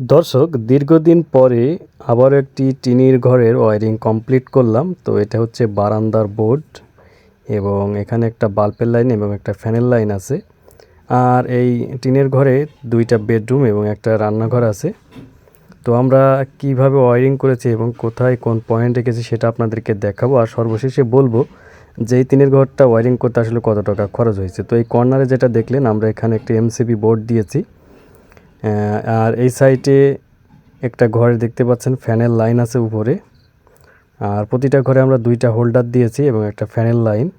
দর্শক, দীর্ঘদিন পরে আবারও একটি টিনের ঘরের ওয়ারিং কমপ্লিট করলাম। তো এটা হচ্ছে বারান্দার বোর্ড এবং এখানে একটা বাল্বের লাইন এবং একটা ফ্যানের লাইন আছে। আর এই টিনের ঘরে দুইটা বেডরুম এবং একটা রান্নাঘর আছে। তো আমরা কীভাবে ওয়ারিং করেছি এবং কোথায় কোন পয়েন্ট রেখেছি সেটা আপনাদেরকে দেখাবো। আর সর্বশেষে বলব যে এই টিনের ঘরটা ওয়ারিং করতে আসলে কত টাকা খরচ হয়েছে। তো এই কর্নারে যেটা দেখলেন, আমরা এখানে একটা এমসিবি বোর্ড দিয়েছি। আর এই সাইডে একটা ঘরে দেখতে পাচ্ছেন, ফ্যানের লাইন আছে উপরে। আর প্রতিটা ঘরে আমরা দুইটা হোল্ডার দিয়েছি এবং একটা ফ্যানের লাইন।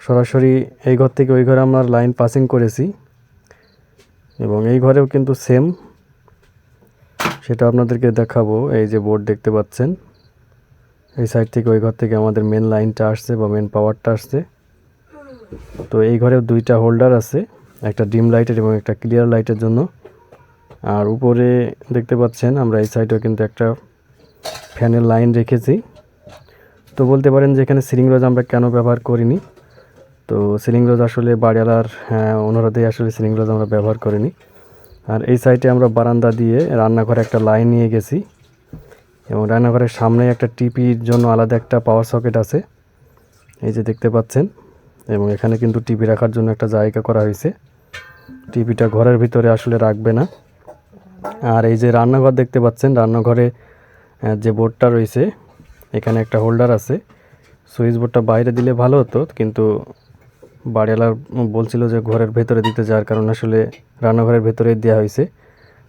সরাসরি এই ঘর থেকে ওই ঘরে আমরা লাইন পাসিং করেছি। এবং এই ঘরেও কিন্তু সেম। সেটা আপনাদেরকে দেখাবো, এই যে বোর্ড দেখতে পাচ্ছেন। এই সাইড থেকে ওই ঘর থেকে আমাদের মেন লাইনটা আসছে বা মেন পাওয়ারটা আসছে। তো এই ঘরেও দুইটা হোল্ডার আছে। একটা ডিম লাইটের এবং একটা ক্লিয়ার লাইটের জন্য। আর উপরে দেখতে পাচ্ছেন আমরা এই সাইডেও কিন্তু একটা ফ্যানের লাইন রেখেছি। তো বলতে পারেন যে এখানে সিলিং রোজ আমরা কেন ব্যবহার করিনি? তো সিলিং রোজ আসলে বাড়িওয়ালার হ্যাঁ, অনুরোধে আসলে সিলিং রোজ আমরা ব্যবহার করিনি। আর এই সাইডে আমরা বারান্দা দিয়ে রান্নাঘরে একটা লাইন নিয়ে গেছি। এবং রান্নাঘরের সামনে একটা টিপির জন্য আলাদা একটা পাওয়ার সকেট আছে। এই যে দেখতে পাচ্ছেন এবং এখানে কিন্তু টিভি রাখার জন্য একটা জায়গা করা হয়েছে। টিভিটা ঘরের ভিতরে আসলে রাখবে না। আর এই যে রান্নাঘর দেখতে পাচ্ছেন, রান্নাঘরে যে বোর্ডটা রয়েছে, এখানে একটা হোল্ডার আছে। সুইচ বোর্ডটা বাইরে দিলে ভালো হতো, কিন্তু বাড়িওয়ালা বলছিল যে ঘরের ভেতরে দিতে যাওয়ার কারণে আসলে রান্নাঘরের ভেতরে দেওয়া হয়েছে।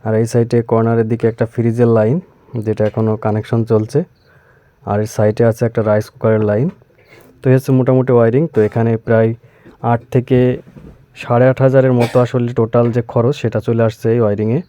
আর এই সাইডে কর্নারের দিকে একটা ফ্রিজের লাইন, যেটা এখনও কানেকশন চলছে। আর এর সাইডে আছে একটা রাইস কুকারের লাইন। তো হচ্ছে মোটামুটি ওয়ারিং। তো এখানে প্রায় আট থেকে সাড়ে আট হাজারের মতো আসলে টোটাল যে খরচ সেটা চলে আসছে এই ওয়ারিংয়ে